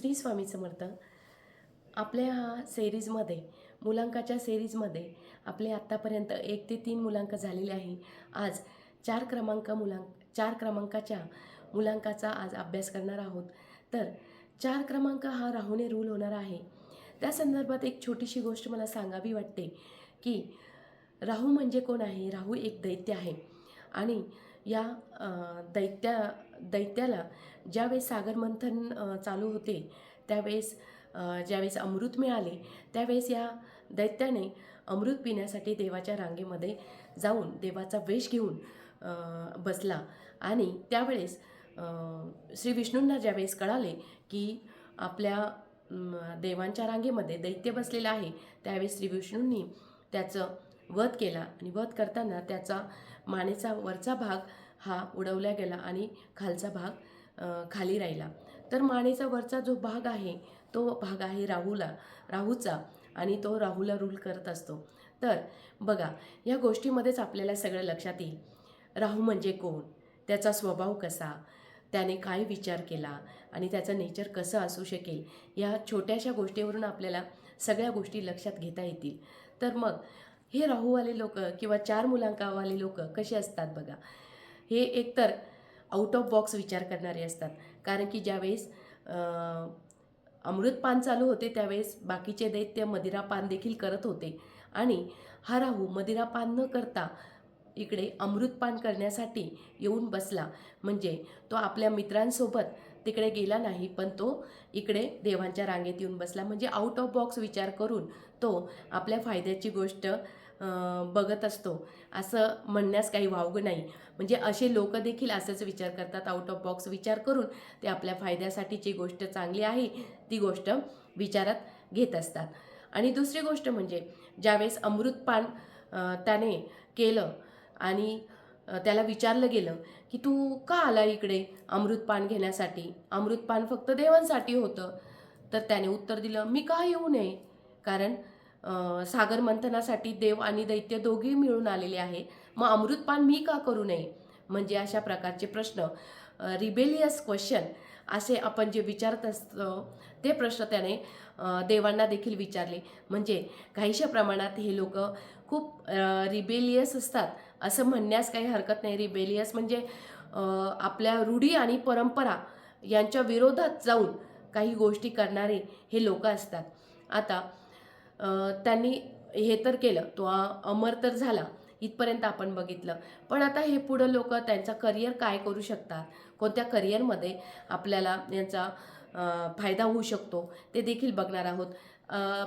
श्री स्वामी समर्थ आपल्या ह्या सेरीजमध्ये मुलांकाच्या सेरीजमध्ये आपले आत्तापर्यंत एक ते तीन मुलांक झालेले आहे. आज चार क्रमांक मुलांक चार क्रमांकाच्या मुलांकाचा आज अभ्यास करणार आहोत. तर चार क्रमांक हा राहूने रूल होणार आहे. त्या संदर्भात एक छोटीशी गोष्ट मला सांगावी वाटते की राहू म्हणजे कोण आहे? राहू एक दैत्य आहे. आणि या दैत्या दैत्याला ज्यावेळेस सागरमंथन चालू होते त्यावेळेस ज्यावेळेस अमृत मिळाले त्यावेळेस या दैत्याने अमृत पिण्यासाठी देवाच्या रांगेमध्ये जाऊन देवाचा वेश घेऊन बसला. आणि त्यावेळेस श्री विष्णूंना ज्यावेळेस कळाले की आपल्या देवांच्या रांगेमध्ये दैत्य बसलेलं आहे त्यावेळेस श्री विष्णूंनी त्याचं वध केला आणि वध करताना त्याचा मानेचा वरचा भाग हा उडवला गेला आणि खालचा भाग खाली राहिला. तर मानेचा वरचा जो भाग आहे तो भाग आहे राहूला राहूचा आणि तो राहूला रूल करत असतो. तर बघा या गोष्टीमध्येच आपल्याला सगळं लक्षात येईल. राहू म्हणजे कोण? त्याचा स्वभाव कसा? त्याने काय विचार केला? आणि त्याचं नेचर कसं असू शकेल? या छोट्याशा गोष्टीवरून आपल्याला सगळ्या गोष्टी लक्षात घेता येतील. तर मग हे राहूवाले लोक किंवा चार मुलांकावाले लोक कसे असतात बघा? हे एकतर आउट ऑफ बॉक्स विचार करणारे असतात. कारण की ज्यावेळेस अमृतपान चालू होते त्यावेळेस बाकीचे दैत्य मदिरापान देखील करत होते. आणि हा राहू मदिरापान न करता इकडे अमृतपान करण्यासाठी येऊन बसला. म्हणजे तो आपल्या मित्रांसोबत तिकडे गेला नाही पण तो इकडे देवांच्या रांगेत येऊन बसला. म्हणजे आउट ऑफ बॉक्स विचार करून तो आपल्या फायद्याची गोष्ट बघत असतो. असं म्हणण्यास काही वावगं नाही. म्हणजे असे लोक देखील असंच विचार करतात आउट ऑफ बॉक्स विचार करून ते आपल्या फायद्यासाठी जी गोष्ट चांगली आहे ती गोष्ट विचारात घेत असतात. आणि दुसरी गोष्ट म्हणजे ज्यावेळेस अमृतपान त्याने केलं आणि त्याला विचारलं गेलं की तू का आला इकडे अमृतपान घेण्यासाठी? अमृतपान फक्त देवांसाठी होतं. तर त्याने उत्तर दिलं मी का येऊ नये? कारण सागर मंथनासाठी देव आणि दैत्य दोघेही मिळून आलेले आहे. मग अमृतपान मी का करू नये? म्हणजे अशा प्रकारचे प्रश्न. रिबेलियस क्वेश्चन असे आपण जे विचारत असतो ते प्रश्न त्याने देवांना देखील विचारले. म्हणजे काहीशा प्रमाणात हे लोक खूप रिबेलियस असतात. असं म्हणण्यास काही हरकत नाही. रिबेलियस म्हणजे आपल्या रूढी आणि परंपरा यांच्या विरोधात जाऊन काही गोष्टी करणारे हे लोक असतात. आता त्यांनी हे तर केलं. तो अमर तर झाला. इथपर्यंत आपण बघितलं. पण आता हे पुढं लोक त्यांचा करिअर काय करू शकतात? कोणत्या करिअरमध्ये आपल्याला यांचा फायदा होऊ शकतो? ते देखील बघणार आहोत.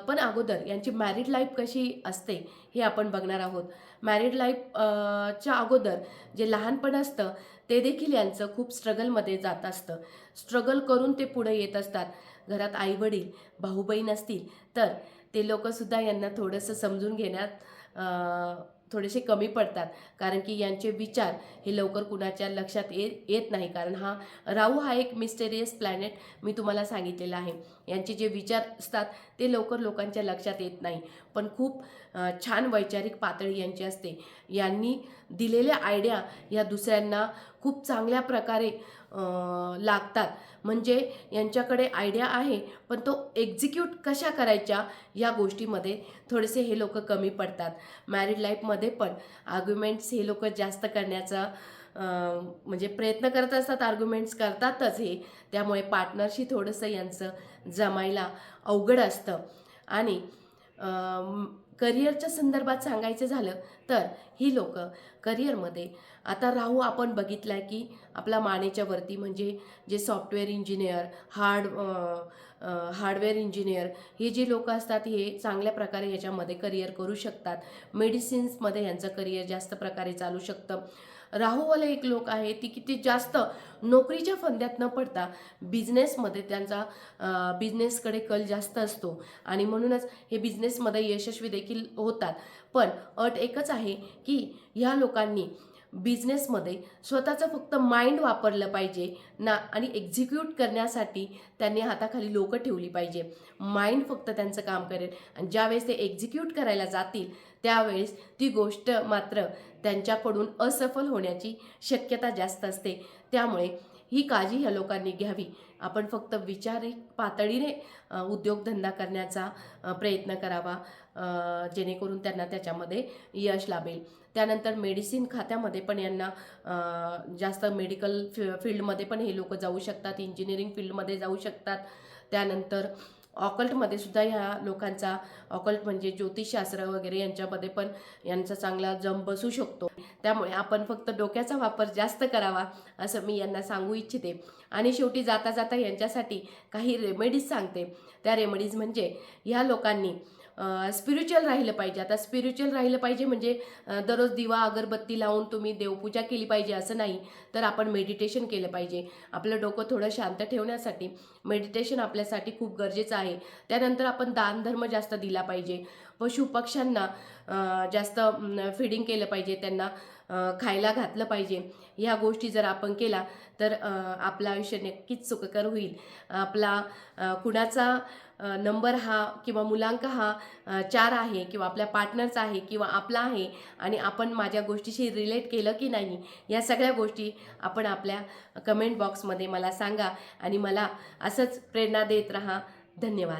पण अगोदर यांची मॅरिड लाईफ कशी असते हे आपण बघणार आहोत. मॅरिड लाईफ च्या अगोदर जे लहानपण असतं ते देखील यांचं खूप स्ट्रगलमध्ये जात असतं. स्ट्रगल करून ते पुढे येत असतात. घरात आईवडील भाऊ बहीण असतील तर ते लोकंसुद्धा यांना थोडंसं समजून घेण्यात थोडेसे कमी पडतात. कारण की यांचे विचार हे लवकर कुणाच्या लक्षात ये येत नाही. कारण हा राहू हा एक मिस्टेरियस प्लॅनेट मी तुम्हाला सांगितलेला आहे. यांचे जे विचार असतात ते लवकर लोकांच्या लक्षात येत नाही. पण खूप छान वैचारिक पातळी यांची असते. यांनी दिलेल्या आयडिया या दुसऱ्यांना खूप चांगल्या प्रकारे लागतात. म्हणजे यांच्याकडे आयडिया आहे पण तो एक्झिक्यूट कशा करायच्या या गोष्टीमध्ये थोडेसे हे लोक कमी पडतात. मॅरिड लाईफमध्ये पण आर्ग्युमेंट्स हे लोक जास्त करण्याचा म्हणजे प्रयत्न करत असतात आर्ग्युमेंट्स करतातच हे. त्यामुळे पार्टनरशी थोडंसं यांचं जमायला अवघड असतं. आणि करिअरच्या संदर्भात सांगायचं झालं तर ही लोक करिअरमध्ये आता राहू आपण बघितलं आहे की आपला मानेच्या वरती म्हणजे जे software engineer hard hardware engineer हे जे लोक असतात हे चांगल्या प्रकारे याच्यामध्ये करिअर करू शकतात. मेडिसिन्समध्ये यांचं करिअर जास्त प्रकारे चालू शकतं. राहूवाले एक लोक आहे ती किती जास्त नोकरीच्या फंद्यात न पडता बिझनेसमध्ये त्यांचा बिझनेसकडे कल जास्त असतो. आणि म्हणूनच हे बिझनेसमध्ये यशस्वी देखील होतात. पण अट एकच आहे की ह्या लोकांनी बिझनेसमध्ये स्वतःचं फक्त माइंड वापरलं पाहिजे ना आणि एक्झिक्यूट करण्यासाठी त्यांनी हाताखाली लोकं ठेवली पाहिजे. माइंड फक्त त्यांचं काम करेल. आणि ज्यावेळेस ते एक्झिक्यूट करायला जातील त्यावेळेस ती गोष्ट मात्र त्यांच्याकडून असफल होण्याची शक्यता जास्त असते. त्यामुळे ही काळजी ह्या लोकांनी घ्यावी. आपण फक्त विचारिक पातळीने उद्योगधंदा करण्याचा प्रयत्न करावा जेणेकरून त्यांना त्याच्यामध्ये यश लाभेल. त्यानंतर मेडिसिन खात्यामध्ये पण यांना जास्त मेडिकल फि फील्डमध्ये पण हे लोक जाऊ शकतात इंजिनिअरिंग फील्डमध्ये जाऊ शकतात. त्यानंतर ऑकल्टमध्ये सुद्धा ह्या लोकांचा ऑकल्ट म्हणजे ज्योतिषशास्त्र वगैरे यांच्यामध्ये पण यांचा चांगला जम बसू शकतो. त्यामुळे आपण फक्त डोक्याचा वापर जास्त करावा असं मी यांना सांगू इच्छिते. आणि शेवटी जाता जाता यांच्यासाठी काही रेमेडीज सांगते. त्या रेमेडीज म्हणजे ह्या लोकांनी स्पिरिच्युअल राहिलं पाहिजे. आता स्पिरिच्युअल राहिलं पाहिजे म्हणजे दररोज दिवा अगरबत्ती लावून तुम्ही देवपूजा केली पाहिजे असं नाही तर आपण मेडिटेशन केलं पाहिजे. आपलं डोकं थोडं शांत ठेवण्यासाठी मेडिटेशन आपल्यासाठी खूप गरजेचं आहे. त्यानंतर आपण दानधर्म जास्त दिला पाहिजे. पशु पक्ष्यांना जास्त फिडिंग केलं पाहिजे त्यांना. खायला घातलं पाहिजे. ह्या गोष्टी जर आपण केला तर आपलं आयुष्य नक्कीच सुखकर होईल. आपला कुणाचा नंबर हा किंवा मुलांक हा चार आहे किंवा आपल्या पार्टनरचा आहे किंवा आपला आहे आणि आपण माझ्या गोष्टीशी रिलेट केलं की नाही या सगळ्या गोष्टी आपण आपल्या कमेंट बॉक्समध्ये मला सांगा आणि मला असंच प्रेरणा देत राहा. धन्यवाद.